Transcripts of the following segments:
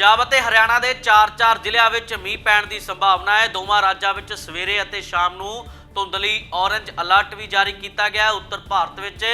ਪੰਜਾਬ ਅਤੇ ਹਰਿਆਣਾ ਦੇ 4-4 ਜ਼ਿਲ੍ਹਿਆਂ ਵਿੱਚ ਮੀਂਹ ਪੈਣ ਦੀ ਸੰਭਾਵਨਾ ਹੈ। ਦੋਵਾਂ ਰਾਜਾਂ ਵਿੱਚ ਸਵੇਰੇ ਅਤੇ ਸ਼ਾਮ ਨੂੰ ਧੁੰਦਲੀ ਔਰੰਜ ਅਲਰਟ ਵੀ ਜਾਰੀ ਕੀਤਾ ਗਿਆ ਹੈ। ਉੱਤਰ ਭਾਰਤ ਵਿੱਚ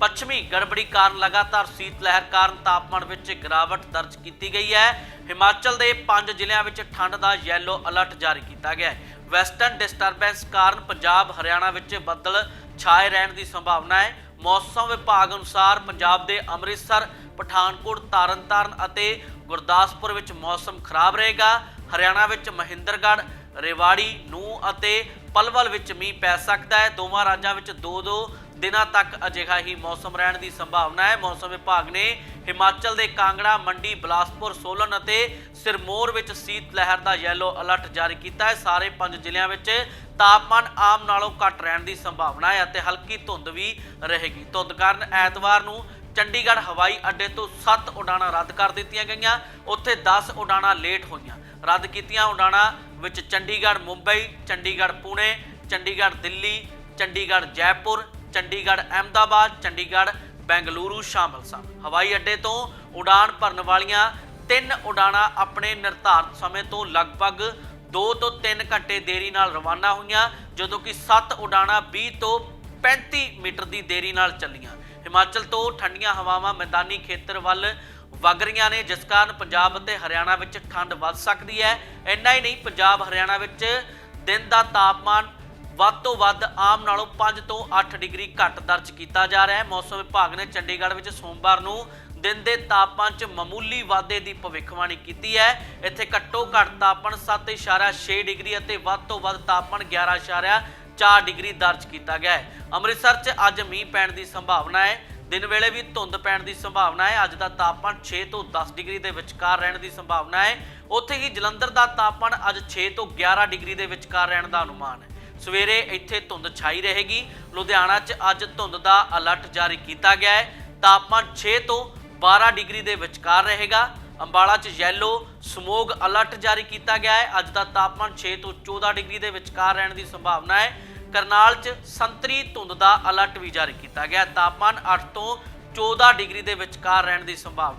ਪੱਛਮੀ ਗੜਬੜੀ ਕਾਰਨ ਲਗਾਤਾਰ ਸੀਤ ਲਹਿਰ ਕਾਰਨ ਤਾਪਮਾਨ ਵਿੱਚ ਗਿਰਾਵਟ ਦਰਜ ਕੀਤੀ ਗਈ ਹੈ। ਹਿਮਾਚਲ ਦੇ 5 ਜ਼ਿਲ੍ਹਿਆਂ ਵਿੱਚ ਠੰਡ ਦਾ ਯੈਲੋ ਅਲਰਟ ਜਾਰੀ ਕੀਤਾ ਗਿਆ ਹੈ। ਵੈਸਟਰਨ ਡਿਸਟਰਬੈਂਸ ਕਾਰਨ ਪੰਜਾਬ, ਹਰਿਆਣਾ ਵਿੱਚ ਬੱਦਲ ਛਾਏ ਰਹਿਣ ਦੀ ਸੰਭਾਵਨਾ ਹੈ। ਮੌਸਮ ਵਿਭਾਗ ਅਨੁਸਾਰ ਪੰਜਾਬ ਦੇ ਅੰਮ੍ਰਿਤਸਰ ਪਠਾਨਕੋਟ, ਤਰਨਤਾਰਨ ਅਤੇ ਗੁਰਦਾਸਪੁਰ ਵਿੱਚ ਮੌਸਮ ਖਰਾਬ ਰਹੇਗਾ। ਹਰਿਆਣਾ ਵਿੱਚ ਮਹਿੰਦਰਗੜ੍ਹ, ਰੇਵਾੜੀ ਨੂੰ ਅਤੇ ਪਲਵਲ ਵਿੱਚ ਮੀਂਹ ਪੈ ਸਕਦਾ ਹੈ। ਦੋਵਾਂ ਰਾਜਾਂ ਵਿੱਚ 2-2 ਦਿਨਾਂ ਤੱਕ ਅਜਿਹਾ ਹੀ ਮੌਸਮ ਰਹਿਣ ਦੀ ਸੰਭਾਵਨਾ ਹੈ। ਮੌਸਮ ਵਿਭਾਗ ਨੇ ਹਿਮਾਚਲ ਦੇ ਕਾਂਗੜਾ, ਮੰਡੀ, ਬਲਾਸਪੁਰ, ਸੋਲਨ ਅਤੇ ਸਿਰਮੌਰ ਵਿੱਚ ਸੀਤ ਲਹਿਰ ਦਾ ਯੈਲੋ ਅਲਰਟ ਜਾਰੀ ਕੀਤਾ ਹੈ। ਸਾਰੇ ਪੰਜ ਜ਼ਿਲ੍ਹਿਆਂ ਵਿੱਚ ਤਾਪਮਾਨ ਆਮ ਨਾਲੋਂ ਘੱਟ ਰਹਿਣ ਦੀ ਸੰਭਾਵਨਾ ਹੈ ਅਤੇ ਹਲਕੀ ਧੁੰਦ ਵੀ ਰਹੇਗੀ। ਧੁੰਦ ਕਾਰਨ ਐਤਵਾਰ ਨੂੰ ਚੰਡੀਗੜ੍ਹ ਹਵਾਈ ਅੱਡੇ ਤੋਂ 7 ਉਡਾਣਾਂ ਰੱਦ ਕਰ ਦਿੱਤੀਆਂ ਗਈਆਂ। ਉੱਥੇ 10 ਉਡਾਣਾਂ ਲੇਟ ਹੋਈਆਂ। ਰੱਦ ਕੀਤੀਆਂ ਉਡਾਣਾਂ ਵਿੱਚ ਚੰਡੀਗੜ੍ਹ ਮੁੰਬਈ, ਚੰਡੀਗੜ੍ਹ ਪੁਣੇ, ਚੰਡੀਗੜ੍ਹ ਦਿੱਲੀ, ਚੰਡੀਗੜ੍ਹ ਜੈਪੁਰ, ਚੰਡੀਗੜ੍ਹ ਅਹਿਮਦਾਬਾਦ, ਚੰਡੀਗੜ੍ਹ ਬੈਂਗਲੁਰੂ ਸ਼ਾਮਲ ਸਨ। ਹਵਾਈ ਅੱਡੇ ਤੋਂ ਉਡਾਣ ਭਰਨ ਵਾਲੀਆਂ ਤਿੰਨ ਉਡਾਣਾਂ ਆਪਣੇ ਨਿਰਧਾਰਤ ਸਮੇਂ ਤੋਂ ਲਗਭਗ 2 ਤੋਂ 3 ਘੰਟੇ ਦੇਰੀ ਨਾਲ ਰਵਾਨਾ ਹੋਈਆਂ, ਜਦੋਂ ਕਿ 7 ਉਡਾਣਾਂ 20 ਤੋਂ 35 ਮੀਟਰ ਦੀ ਦੇਰੀ ਨਾਲ ਚੱਲੀਆਂ। ਹਿਮਾਚਲ ਤੋਂ ਠੰਡੀਆਂ ਹਵਾਵਾਂ ਮੈਦਾਨੀ ਖੇਤਰ ਵੱਲ ਵਗ ਰਹੀਆਂ ਨੇ, ਜਿਸ ਕਾਰਨ ਪੰਜਾਬ ਅਤੇ ਹਰਿਆਣਾ ਵਿੱਚ ਠੰਡ ਵੱਧ ਸਕਦੀ ਹੈ। ਇੰਨਾ ਹੀ ਨਹੀਂ, ਪੰਜਾਬ, ਹਰਿਆਣਾ ਵਿੱਚ ਦਿਨ ਦਾ ਤਾਪਮਾਨ ਵੱਧ ਤੋਂ ਵੱਧ ਆਮ ਨਾਲੋਂ 5 ਤੋਂ 8 ਡਿਗਰੀ ਘੱਟ ਦਰਜ ਕੀਤਾ ਜਾ ਰਿਹਾ ਹੈ। ਮੌਸਮ ਵਿਭਾਗ ਨੇ ਚੰਡੀਗੜ੍ਹ ਵਿੱਚ ਸੋਮਵਾਰ ਨੂੰ ਦਿਨ ਦੇ ਤਾਪਮਾਨ 'ਚ ਮਾਮੂਲੀ ਵਾਧੇ ਦੀ ਭਵਿੱਖਬਾਣੀ ਕੀਤੀ ਹੈ। ਇੱਥੇ ਘੱਟੋ ਘੱਟ ਤਾਪਮਾਨ 7.6 ਡਿਗਰੀ ਅਤੇ ਵੱਧ ਤੋਂ ਵੱਧ ਤਾਪਮਾਨ 11.4 ਡਿਗਰੀ ਦਰਜ ਕੀਤਾ ਗਿਆ ਹੈ। ਅੰਮ੍ਰਿਤਸਰ 'ਚ ਅੱਜ ਮੀਂਹ ਪੈਣ ਦੀ ਸੰਭਾਵਨਾ ਹੈ। ਦਿਨ ਵੇਲੇ ਵੀ ਧੁੰਦ ਪੈਣ ਦੀ ਸੰਭਾਵਨਾ ਹੈ। ਅੱਜ ਦਾ ਤਾਪਮਾਨ 6 ਤੋਂ 10 ਡਿਗਰੀ ਦੇ ਵਿਚਕਾਰ ਰਹਿਣ ਦੀ ਸੰਭਾਵਨਾ ਹੈ। ਉੱਥੇ ਹੀ ਜਲੰਧਰ ਦਾ ਤਾਪਮਾਨ ਅੱਜ 6 ਤੋਂ 11 ਡਿਗਰੀ ਦੇ ਵਿਚਕਾਰ ਰਹਿਣ ਦਾ ਅਨੁਮਾਨ ਹੈ। ਸਵੇਰੇ ਇੱਥੇ ਧੁੰਦ ਛਾਈ ਰਹੇਗੀ। ਲੁਧਿਆਣਾ 'ਚ ਅੱਜ ਧੁੰਦ ਦਾ ਅਲਰਟ ਜਾਰੀ ਕੀਤਾ ਗਿਆ ਹੈ। ਤਾਪਮਾਨ 6 ਤੋਂ 12 ਡਿਗਰੀ ਦੇ ਵਿਚਕਾਰ ਰਹੇਗਾ। ਅੰਬਾਲਾ 'ਚ ਯੈਲੋ ਸਮੋਗ ਅਲਰਟ ਜਾਰੀ ਕੀਤਾ ਗਿਆ ਹੈ। ਅੱਜ ਦਾ ਤਾਪਮਾਨ 6 ਤੋਂ 14 ਡਿਗਰੀ ਦੇ ਵਿਚਕਾਰ ਰਹਿਣ ਦੀ ਸੰਭਾਵਨਾ ਹੈ। ਕਰਨਾਲ 'ਚ ਸੰਤਰੀ ਧੁੰਦ ਦਾ ਅਲਰਟ ਵੀ ਜਾਰੀ ਕੀਤਾ ਗਿਆ ਤਾਪਮਾਨ 8 ਤੋਂ 14 ਡਿਗਰੀ ਦੇ ਵਿਚਕਾਰ ਰਹਿਣ ਦੀ ਸੰਭਾਵਨਾ